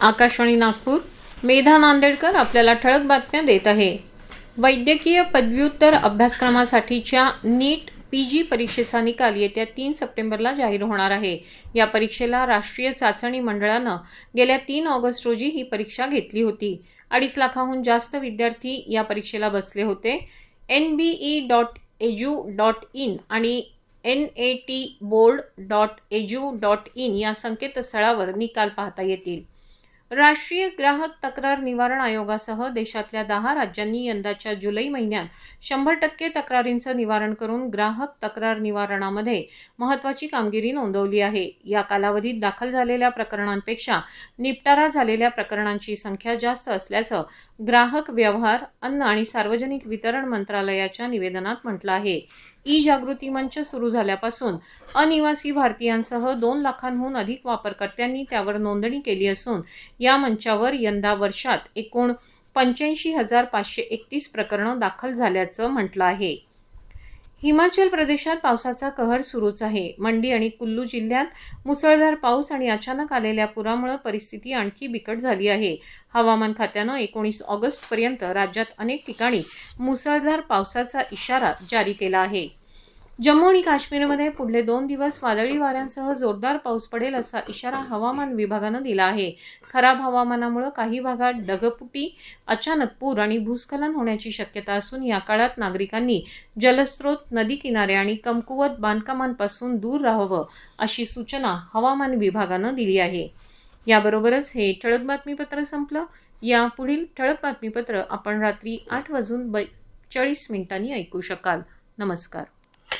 आकाशवाणी नागपूर. मेधा नांदेडकर आपल्याला ठळक बातम्या देत आहे. वैद्यकीय पदव्युत्तर अभ्यासक्रमासाठीच्या नीट पी जी परीक्षेचा निकाल येत्या तीन सप्टेंबरला जाहीर होणार आहे. या परीक्षेला राष्ट्रीय चाचणी मंडळानं गेल्या तीन ऑगस्ट रोजी ही परीक्षा घेतली होती. अडीच लाखाहून जास्त विद्यार्थी या परीक्षेला बसले होते. N B E dot edu dot in आणि N A T board dot edu dot in या संकेतस्थळावर निकाल पाहता येतील. राष्ट्रीय ग्राहक तक्रार निवारण आयोगासह देशातल्या दहा राज्यांनी यंदाच्या जुलै महिन्यात शंभर टक्के तक्रारींचं निवारण करून ग्राहक तक्रार निवारणामध्ये महत्त्वाची कामगिरी नोंदवली आहे. या कालावधीत दाखल झालेल्या प्रकरणांपेक्षा निपटारा झालेल्या प्रकरणांची संख्या जास्त असल्याचं ग्राहक व्यवहार अन्न आणि सार्वजनिक वितरण मंत्रालयाच्या निवेदनात म्हटलं आहे. ई जागृती मंच सुरू झाल्यापासून अनिवासी भारतीयांसह दोन लाखांहून अधिक वापरकर्त्यांनी त्यावर नोंदणी केली असून या मंचावर यंदा वर्षात एकूण पंच्याऐंशी हजार पाचशे एकतीस प्रकरणं दाखल झाल्याचं म्हटलं आहे. हिमाचल प्रदेशात पावसाचा कहर सुरूच आहे. मंडी आणि कुल्लू जिल्ह्यात मुसळधार पाऊस आणि अचानक आलेल्या पुरामुळे परिस्थिती आणखी बिकट झाली आहे. हवामान खात्यानं एकोणीस ऑगस्टपर्यंत राज्यात अनेक ठिकाणी मुसळधार पावसाचा इशारा जारी केला आहे. जम्मू आणि काश्मीरमध्ये पुढले दोन दिवस वादळी वाऱ्यांसह जोरदार पाऊस पडेल असा इशारा हवामान विभागानं दिला आहे. खराब हवामानामुळे काही भागात ढगपुटी अचानक पूर आणि भूस्खलन होण्याची शक्यता असून या काळात नागरिकांनी जलस्रोत नदी किनारे आणि कमकुवत बांधकामांपासून दूर राहावं अशी सूचना हवामान विभागानं दिली आहे. याबरोबरच हे ठळक बातमीपत्र संपलं. या पुढील ठळक बातमीपत्र आपण रात्री आठ वाजून ब चाळीस मिनिटांनी ऐकू शकाल. नमस्कार.